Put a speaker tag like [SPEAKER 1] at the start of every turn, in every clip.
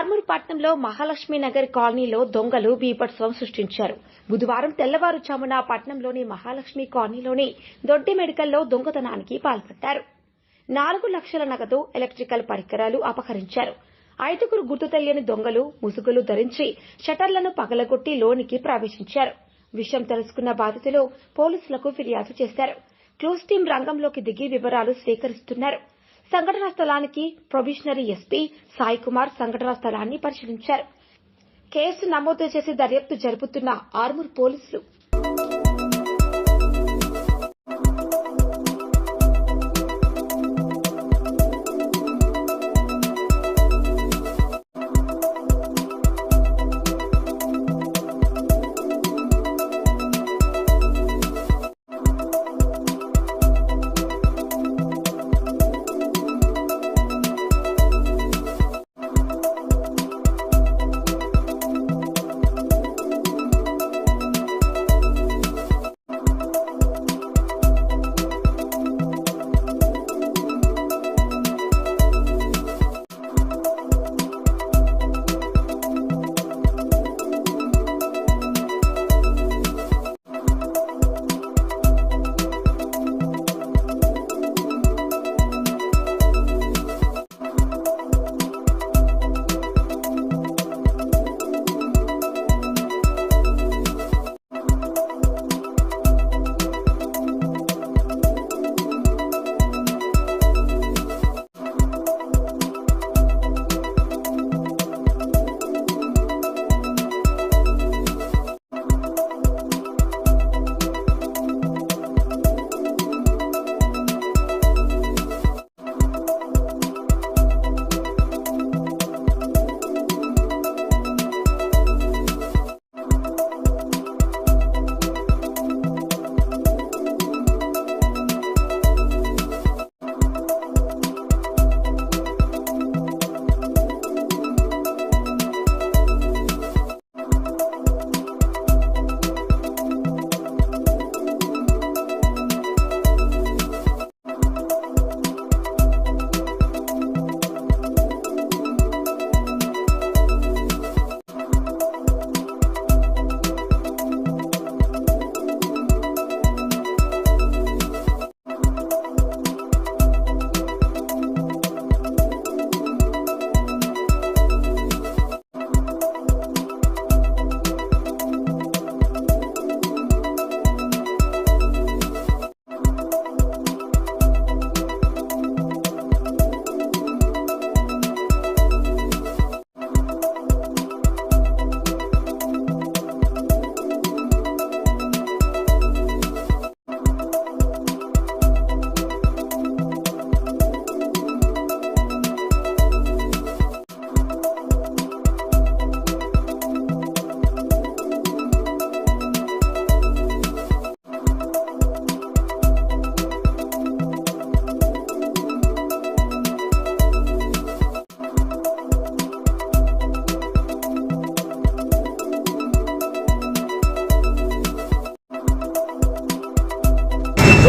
[SPEAKER 1] ఆర్మూర్ పట్నంలో మహాలక్ష్మి నగర్ కాలనీలో దొంగలు బీభత్సవం సృష్టించారు. బుధవారం తెల్లవారుజామున పట్నంలోని మహాలక్ష్మి కాలనీలోని దొడ్డి మెడికల్లో దొంగతనానికి పాల్పడ్డారు. నాలుగు లక్షల నగదు ఎలక్ట్రికల్ పరికరాలు అపహరించారు. ఐదుగురు గుర్తు తెలియని దొంగలు ముసుగులు ధరించి షటర్లను పగలగొట్టి లోనికి ప్రవేశించారు. విషయం తెలుసుకున్న బాధితులు పోలీసులకు ఫిర్యాదు చేశారు. క్లూస్ టీం రంగంలోకి దిగి వివరాలు సేకరిస్తున్నారు సంఘటనా స్థలానికి ప్రొబిషనరీ ఎస్పీ సాయి కుమార్ సంఘటనా స్థలాన్ని పరిశీలించారు. కేసు నమోదు చేసి దర్యాప్తు జరుపుతున్న ఆర్మూర్ పోలీసులు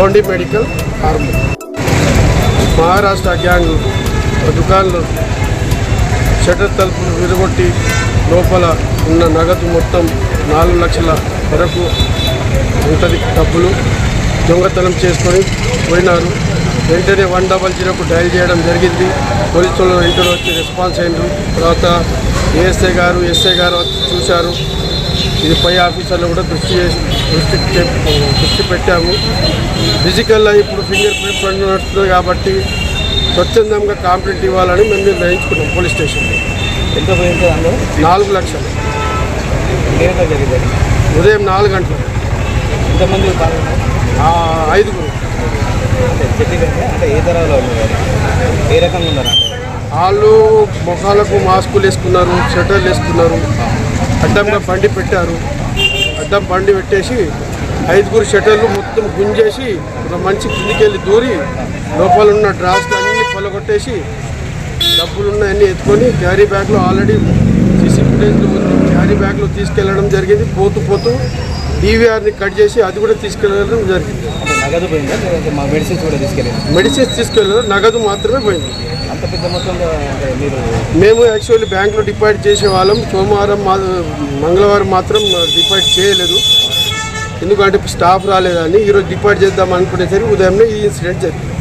[SPEAKER 2] Gondi medical pharm Maharashtra gang దుకాణంలో షటర్ తలుపులు విరగొట్టి లోపల ఉన్న నగదు మొత్తం నాలుగు లక్షల వరకు ఉంటుంది. డబ్బులు దొంగతనం చేసుకొని పోయినారు. వెంటనే వన్ డబల్ జీరోకు డయల్ చేయడం జరిగింది. పోలీసులు వెంటనే వచ్చి రెస్పాన్స్ అయ్యారు తర్వాత ఏఎస్ఐ గారు ఎస్ఐ గారు చూశారు. ఇది పై ఆఫీసర్లు కూడా దృష్టి చేసి దృష్టి దృష్టి పెట్టాము. ఫిజికల్గా ఇప్పుడు ఫింగర్ ప్రింట్ పని నడుస్తుంది కాబట్టి స్వచ్ఛందంగా కాంప్లైంట్ ఇవ్వాలని మేము నిర్ణయించుకున్నాం పోలీస్ స్టేషన్లో
[SPEAKER 3] ఎంత పోయింది
[SPEAKER 2] నాలుగు లక్షలు. ఉదయం నాలుగు గంటలు
[SPEAKER 3] ఎంతమంది
[SPEAKER 2] ఐదుగురు.
[SPEAKER 3] అంటే ఏ తరహాలో ఉన్నారు ఏ రకంగా ఉన్నారు
[SPEAKER 2] వాళ్ళు ముఖాలకు మాస్కులు వేసుకున్నారు షటర్లు వేసుకున్నారు. అడ్డంగా బండి పెట్టారు. అడ్డం బండి పెట్టేసి ఐదుగురు షటర్లు మొత్తం గుంజేసి ఒక మంచి కిందికి వెళ్ళి దూరి లోపల ఉన్న డ్రాస్లు అన్నీ పొలగొట్టేసి డబ్బులున్న అన్నీ ఎత్తుకొని క్యారీ బ్యాగ్లో ఆల్రెడీ సీసీ ఫుటేజ్లో ఉంది. క్యారీ బ్యాగ్లో తీసుకెళ్ళడం జరిగింది. పోతూ పోతూ డీవీఆర్ని కట్ చేసి అది కూడా తీసుకెళ్ళడం జరిగింది.
[SPEAKER 3] అంటే నగదు పోయిందా? లేదంటే మా మెడిసిన్స్ కూడా తీసుకెళ్ళారు
[SPEAKER 2] మెడిసిన్స్ తీసుకెళ్ళడం నగదు మాత్రమే పోయింది.
[SPEAKER 3] పెద్ద మొత్తంలో మీరు
[SPEAKER 2] మేము యాక్చువల్లీ బ్యాంక్లో డిపాజిట్ చేసే వాళ్ళం. సోమవారం మా మంగళవారం మాత్రం డిపాజిట్ చేయలేదు. ఎందుకంటే స్టాఫ్ రాలేదని. ఈరోజు డిపాజిట్ చేద్దాం అనుకునేసరికి ఉదయంలో ఈ ఇన్సిడెంట్ జరిగింది.